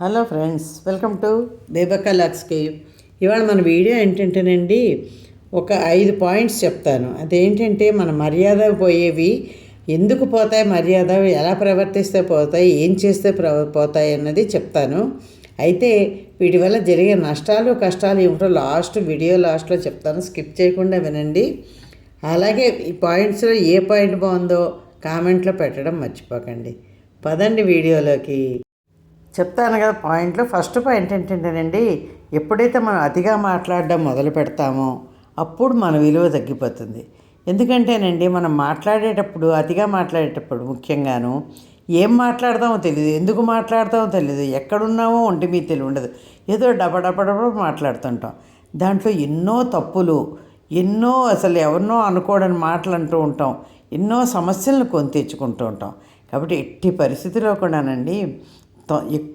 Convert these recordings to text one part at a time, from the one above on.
Hello friends welcome to Bebakka cave. ఇవాళ మన video ఏంటంటేనండి ఒక ఐదు పాయింట్స్ చెప్తాను. అదేంటంటే మన మర్యాద పోయేవి ఎందుకు పోతాయి మర్యాద ఎలా ప్రవర్తిస్తే పోతాయి ఏం చేస్తే ప్ర పోతాయి అన్నది చెప్తాను. అయితే వీటి వల్ల జరిగే నష్టాలు కష్టాలు ఏమిటో లాస్ట్ వీడియో లాస్ట్లో చెప్తాను. స్కిప్ చేయకుండా వినండి. అలాగే ఈ పాయింట్స్లో ఏ పాయింట్ బాగుందో కామెంట్లో పెట్టడం మర్చిపోకండి. పదండి వీడియోలోకి. చెప్తాను కదా పాయింట్లు. ఫస్ట్ పాయింట్ ఏంటంటేనండి ఎప్పుడైతే మనం అతిగా మాట్లాడడం మొదలు పెడతామో అప్పుడు మన విలువ తగ్గిపోతుంది. ఎందుకంటేనండి మనం మాట్లాడేటప్పుడు అతిగా మాట్లాడేటప్పుడు ముఖ్యంగాను ఏం మాట్లాడతామో తెలియదు ఎందుకు మాట్లాడతామో తెలియదు ఎక్కడున్నామో ఒంటి మీద తెలివి ఉండదు. ఏదో డబడబడబ మాట్లాడుతుంటాం. దాంట్లో ఎన్నో తప్పులు ఎన్నో అసలు ఎవరినో అనుకోడని మాటలు అంటూ ఉంటాం. ఎన్నో సమస్యలను కొని తెచ్చుకుంటూ ఉంటాం. కాబట్టి ఎట్టి పరిస్థితిలో కూడానండి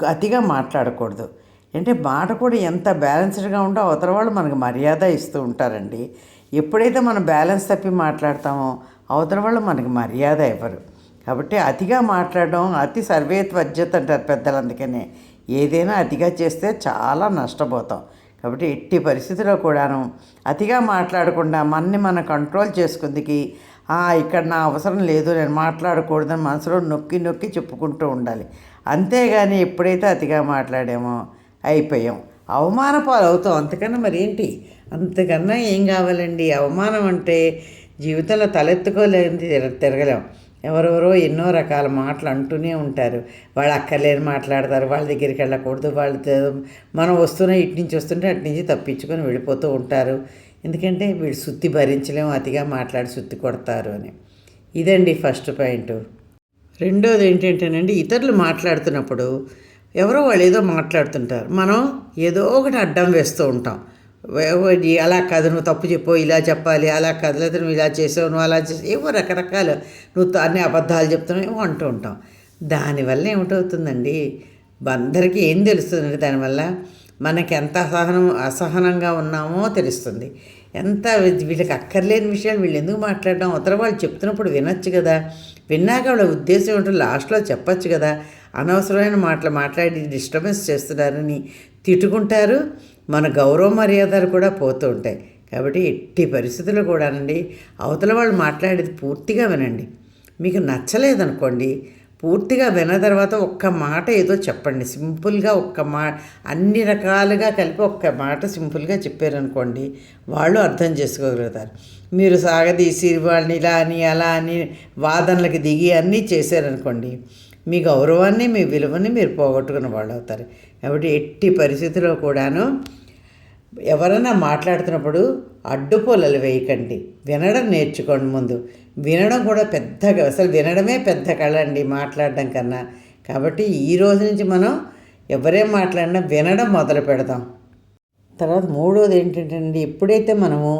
అతిగా మాట్లాడకూడదు. అంటే మాట కూడా ఎంత బ్యాలెన్స్డ్గా ఉందో అవతల వాళ్ళు మనకు మర్యాద ఇస్తూ ఉంటారండి. ఎప్పుడైతే మనం బ్యాలెన్స్ తప్పి మాట్లాడతామో అవతల వాళ్ళు మనకి మర్యాద ఇవ్వరు. కాబట్టి అతిగా మాట్లాడడం అతి సర్వేత్వజ్యత అంటారు పెద్దలు అందుకనే ఏదైనా అతిగా చేస్తే చాలా నష్టపోతాం. కాబట్టి ఎట్టి పరిస్థితిలో కూడాను అతిగా మాట్లాడకుండా మనని మనం కంట్రోల్ చేసుకుందికి ఇక్కడ నా అవసరం లేదు నేను మాట్లాడకూడదని మనసులో నొక్కి నొక్కి చెప్పుకుంటూ ఉండాలి. అంతేగాని ఎప్పుడైతే అతిగా మాట్లాడామో అయిపోయాం. అవమాన పాలు అవుతాం అంతకన్నా మరేంటి? అంతకన్నా ఏం కావాలండి? అవమానం అంటే జీవితంలో తలెత్తుకోలేని తిరగలేం. ఎవరెవరో ఎన్నో రకాల మాటలు అంటూనే ఉంటారు. వాళ్ళు అక్కర్లేని మాట్లాడతారు. వాళ్ళ దగ్గరికి వెళ్ళకూడదు. వాళ్ళతో మనం వస్తున్న ఇటు నుంచి వస్తుంటే అటు నుంచి తప్పించుకొని వెళ్ళిపోతూ ఉంటారు. ఎందుకంటే వీళ్ళు సుత్తి భరించలేము అతిగా మాట్లాడి సుత్తి కొడతారు అని. ఇదండి ఫస్ట్ పాయింట్. రెండోది ఏంటంటేనండి ఇతరులు మాట్లాడుతున్నప్పుడు ఎవరో వాళ్ళు ఏదో మాట్లాడుతుంటారు. మనం ఏదో ఒకటి అడ్డం వేస్తూ ఉంటాం. అలా కాదు నువ్వు తప్పు చెప్పు ఇలా చెప్పాలి అలా కాదు లేదా నువ్వు ఇలా చేసావు నువ్వు అలా చేసావు ఏవో రకరకాల నువ్వు అన్ని అబద్ధాలు చెప్తున్నావు ఏమో అంటూ ఉంటాం. దానివల్ల ఏమిటవుతుందండి? అందరికీ ఏం తెలుస్తుందండి దానివల్ల? మనకి ఎంత అసహనం అసహనంగా ఉన్నామో తెలుస్తుంది. ఎంత వీళ్ళకి అక్కర్లేని విషయాలు వీళ్ళు ఎందుకు మాట్లాడడం? అవతల వాళ్ళు చెప్తున్నప్పుడు వినొచ్చు కదా. విన్నాక వాళ్ళ ఉద్దేశం ఏంటో లాస్ట్లో చెప్పచ్చు కదా. అనవసరమైన మాటలు మాట్లాడి డిస్టర్బెన్స్ చేస్తున్నారని తిట్టుకుంటారు. మన గౌరవ మర్యాదలు కూడా పోతూ ఉంటాయి. కాబట్టి ఎట్టి పరిస్థితుల్లో కూడానండి అవతల వాళ్ళు మాట్లాడేది పూర్తిగా వినండి. మీకు నచ్చలేదనుకోండి పూర్తిగా విన్న తర్వాత ఒక్క మాట ఏదో చెప్పండి. సింపుల్గా ఒక్క మా అన్ని రకాలుగా కలిపి ఒక్క మాట సింపుల్గా చెప్పారనుకోండి వాళ్ళు అర్థం చేసుకోగలుగుతారు. మీరు సాగదీసి వాళ్ళని ఇలా అని అలా అని వాదనలకు దిగి అన్నీ చేశారనుకోండి మీ గౌరవాన్ని మీ విలువని మీరు పోగొట్టుకున్న వాళ్ళు అవుతారు కాబట్టి ఎట్టి పరిస్థితిలో కూడాను ఎవరైనా మాట్లాడుతున్నప్పుడు అడ్డుపోలలు వేయకండి. వినడం నేర్చుకోండి ముందు. వినడం కూడా పెద్ద అసలు వినడమే పెద్ద కళ అండి మాట్లాడడం కన్నా. కాబట్టి ఈ రోజు నుంచి మనం ఎవరేం మాట్లాడినా వినడం మొదలు పెడదాం. తర్వాత మూడోది ఏంటంటే అండి ఎప్పుడైతే మనము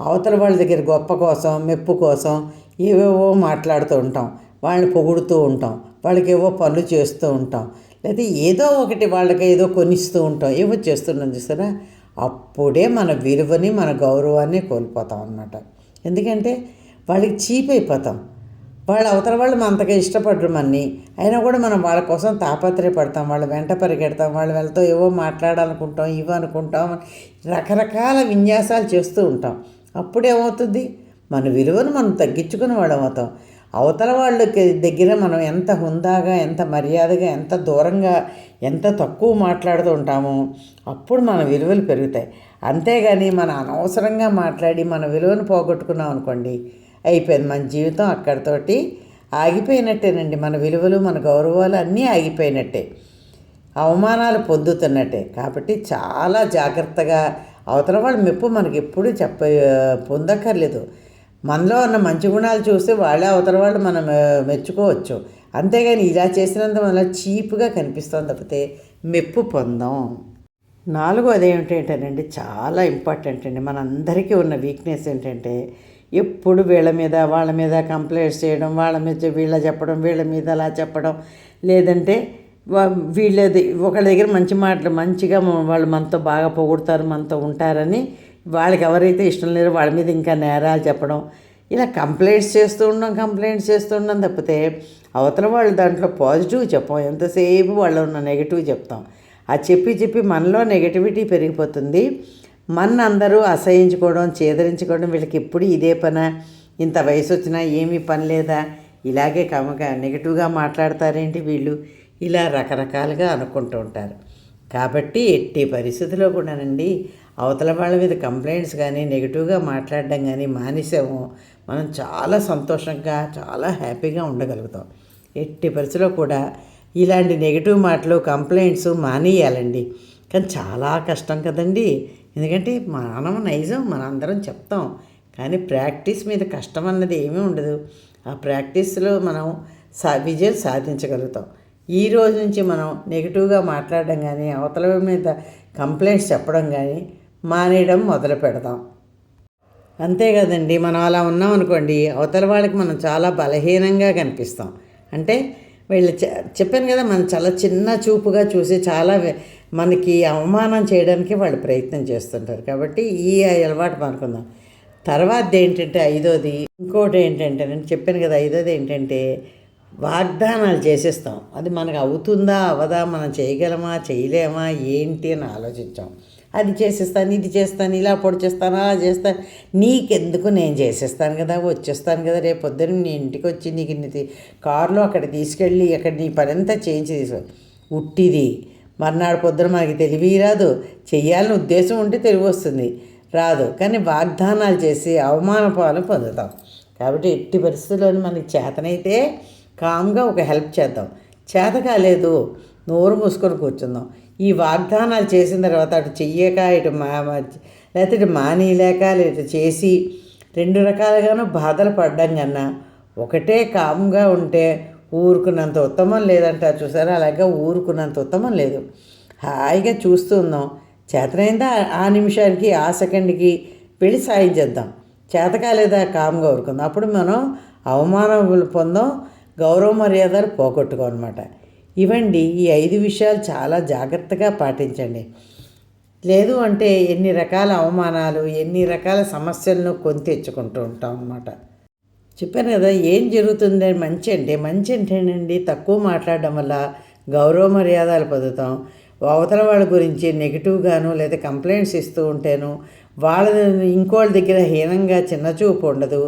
అవతల వాళ్ళ దగ్గర గొప్ప కోసం మెప్పు కోసం ఏవేవో మాట్లాడుతూ ఉంటాం వాళ్ళని పొగుడుతూ ఉంటాం వాళ్ళకి ఏవో పనులు చేస్తూ ఉంటాం లేదా ఏదో ఒకటి వాళ్ళకి ఏదో కొనిస్తూ ఉంటాం ఏవో చేస్తున్నాం చూసారా? అప్పుడే మన విలువని మన గౌరవాన్ని కోల్పోతాం అన్నమాట. ఎందుకంటే వాళ్ళకి చీప్ అయిపోతాం. వాళ్ళు అవతల వాళ్ళు అంతగా ఇష్టపడరు మనని. అయినా కూడా మనం వాళ్ళ కోసం తాపత్రయపడతాం. వాళ్ళ వెంట పరిగెడతాం. వాళ్ళ వాళ్ళతో ఏవో మాట్లాడాలనుకుంటాం ఇవి అనుకుంటాం రకరకాల విన్యాసాలు చేస్తూ ఉంటాం. అప్పుడేమవుతుంది? మన విలువను మనం తగ్గించుకుని వాళ్ళం అవుతాం అవతల వాళ్ళకి దగ్గర మనం ఎంత హుందాగా ఎంత మర్యాదగా ఎంత దూరంగా ఎంత తక్కువ మాట్లాడుతూ ఉంటామో అప్పుడు మన విలువలు పెరుగుతాయి. అంతేగాని మన అనవసరంగా మాట్లాడి మన విలువను పోగొట్టుకున్నాం అనుకోండి అయిపోయింది మన జీవితం అక్కడితోటి ఆగిపోయినట్టేనండి. మన విలువలు మన గౌరవాలు అన్నీ ఆగిపోయినట్టే. అవమానాలు పొందుతున్నట్టే. కాబట్టి చాలా జాగ్రత్తగా అవతల వాళ్ళ మెప్పు మనకి ఎప్పుడూ చెప్ప పొందక్కర్లేదు. మనలో ఉన్న మంచి గుణాలు చూస్తే వాళ్ళే అవతల వాళ్ళు మనం మెచ్చుకోవచ్చు. అంతేగాని ఇలా చేసినంత వల్ల చీప్గా కనిపిస్తుంది తప్పితే మెప్పు పొందాం. నాలుగోది ఏమిటంటేనండి చాలా ఇంపార్టెంట్ అండి. మనందరికీ ఉన్న వీక్నెస్ ఏంటంటే ఎప్పుడు వీళ్ళ మీద వాళ్ళ మీద కంప్లైంట్స్ చేయడం వాళ్ళ మీద వీళ్ళ చెప్పడం వీళ్ళ మీద అలా చెప్పడం. లేదంటే వీళ్ళది ఒకళ్ళ దగ్గర మంచి మాటలు మంచిగా వాళ్ళు మనతో బాగా పొగుడతారు మనతో ఉంటారని వాళ్ళకి ఎవరైతే ఇష్టం లేరో వాళ్ళ మీద ఇంకా నేరాలు చెప్పడం ఇలా కంప్లైంట్స్ చేస్తూ ఉండడం కంప్లైంట్స్ చేస్తూ ఉండడం తప్పితే అవతల వాళ్ళు దాంట్లో పాజిటివ్ చెప్పాం. ఎంతసేపు వాళ్ళు ఉన్న నెగిటివ్ చెప్తాం. అది చెప్పి చెప్పి మనలో నెగిటివిటీ పెరిగిపోతుంది. మన అందరూ అసహించుకోవడం చేదరించుకోవడం వీళ్ళకి ఎప్పుడు ఇదే పన? ఇంత వయసు వచ్చినా ఏమీ పని లేదా? ఇలాగే కమగా నెగిటివ్గా మాట్లాడతారేంటి వీళ్ళు? ఇలా రకరకాలుగా అనుకుంటూ ఉంటారు. కాబట్టి ఎట్టి పరిస్థితిలో కూడానండి అవతల వాళ్ళ మీద కంప్లైంట్స్ కానీ నెగిటివ్గా మాట్లాడడం కానీ మానేసాము. మనం చాలా సంతోషంగా చాలా హ్యాపీగా ఉండగలుగుతాం. ఎట్టి పరిస్థితిలో కూడా ఇలాంటి నెగిటివ్ మాటలు కంప్లైంట్స్ మానేయాలండి. కానీ చాలా కష్టం కదండి. ఎందుకంటే మనం నైజం మనందరం చెప్తాం. కానీ ప్రాక్టీస్ మీద కష్టం అన్నది ఏమీ ఉండదు. ఆ ప్రాక్టీస్లో మనం సా విజయం సాధించగలుగుతాం. ఈ రోజు నుంచి మనం నెగిటివ్గా మాట్లాడడం కానీ అవతల మీద కంప్లైంట్స్ చెప్పడం కానీ మానేయడం మొదలు పెడదాం. అంతే కదండి మనం అలా ఉన్నాం అనుకోండి అవతల వాళ్ళకి మనం చాలా బలహీనంగా కనిపిస్తాం. అంటే వీళ్ళు చెప్పాను కదా మనం చాలా చిన్న చూపుగా చూసి చాలా మనకి అవమానం చేయడానికి వాళ్ళు ప్రయత్నం చేస్తుంటారు. కాబట్టి ఈ అలవాటు మనకుందాం. తర్వాత ఏంటంటే ఐదోది ఇంకోటి ఏంటంటే నేను చెప్పాను కదా ఐదోది ఏంటంటే వాగ్దానాలు చేసేస్తాం. అది మనకు అవుతుందా అవదా మనం చేయగలమా చేయలేమా ఏంటి అని ఆలోచించాం. అది చేసేస్తాను ఇది చేస్తాను ఇలా పొడి చేస్తాను అలా చేస్తాను. నీకెందుకు నేను చేసేస్తాను కదా వచ్చేస్తాను కదా రేపు పొద్దున్న నీ ఇంటికి వచ్చి నీకు కారులో అక్కడ తీసుకెళ్ళి అక్కడ నీ పని అంతా చేయించి తీసుకో. ఉట్టిది. మర్నాడు పొద్దున మనకి తెలివి రాదు చెయ్యాలని ఉద్దేశం ఉంటే తెలివి వస్తుంది. రాదు. కానీ వాగ్దానాలు చేసి అవమాన పాలు పొందుతాం. కాబట్టి ఎట్టి పరిస్థితుల్లోనూ మనకి చేతనైతే కామ్గా ఒక హెల్ప్ చేద్దాం. చేత కాలేదు. నోరు మూసుకొని కూర్చుందాం. ఈ వాగ్దానాలు చేసిన తర్వాత అటు చెయ్యక ఇటు మా లేకపోతే ఇటు మానేయలేక ఇటు చేసి రెండు రకాలుగాను బాధలు పడ్డం కన్నా ఒకటే కామ్గా ఉంటే ఊరుకున్నంత ఉత్తమం లేదంటారు చూసారా? అలాగే ఊరుకున్నంత ఉత్తమం లేదు. హాయిగా చూస్తూ ఉందాం. చేతనైందా? ఆ నిమిషానికి ఆ సెకండ్కి వెళ్ళి సాయం చేద్దాం. చేత కాలేదా? కామ్గా ఊరుకుందాం. అప్పుడు మనం అవమానములు పొందాం గౌరవ మర్యాదలు పోగొట్టుకో ఇవ్వండి ఈ ఐదు విషయాలు చాలా జాగ్రత్తగా పాటించండి. లేదు అంటే ఎన్ని రకాల అవమానాలు ఎన్ని రకాల సమస్యలను కొని తెచ్చుకుంటూ ఉంటాం అన్నమాట. చెప్పాను కదా ఏం జరుగుతుంది మంచి అంటే మంచి అంటేనండి తక్కువ మాట్లాడడం వల్ల గౌరవ మర్యాదలు పొందుతాం. అవతల వాళ్ళ గురించి నెగిటివ్గాను లేదా కంప్లైంట్స్ ఇస్తూ ఉంటేను వాళ్ళ ఇంకోళ్ళ దగ్గర హీనంగా చిన్నచూపు ఉండదు.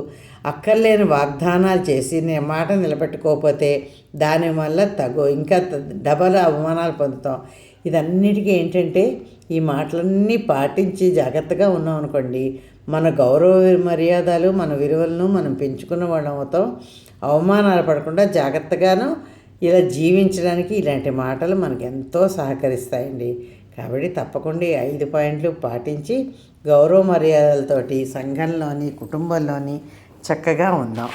అక్కర్లేని వాగ్దానాలు చేసి నేను మాట నిలబెట్టుకోకపోతే దానివల్ల తగు ఇంకా డబల్ అవమానాలు పొందుతాం. ఇదన్నిటికీ ఏంటంటే ఈ మాటలన్నీ పాటించి జాగ్రత్తగా ఉన్నాం అనుకోండి. మన గౌరవ మర్యాదలు మన విలువలను మనం పెంచుకున్న వాళ్ళం అవుతాం. అవమానాలు పడకుండా జాగ్రత్తగాను ఇలా జీవించడానికి ఇలాంటి మాటలు మనకు ఎంతో సహకరిస్తాయండి. కాబట్టి తప్పకుండా ఐదు పాయింట్లు పాటించి గౌరవ మర్యాదలతోటి సంఘంలోని కుటుంబంలోని చక్కగా ఉందాం.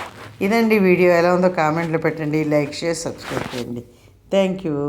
ఇదండి వీడియో. ఎలా ఉందో కామెంట్లో పెట్టండి లైక్ షేర్ సబ్స్క్రైబ్ చేయండి. Thank you.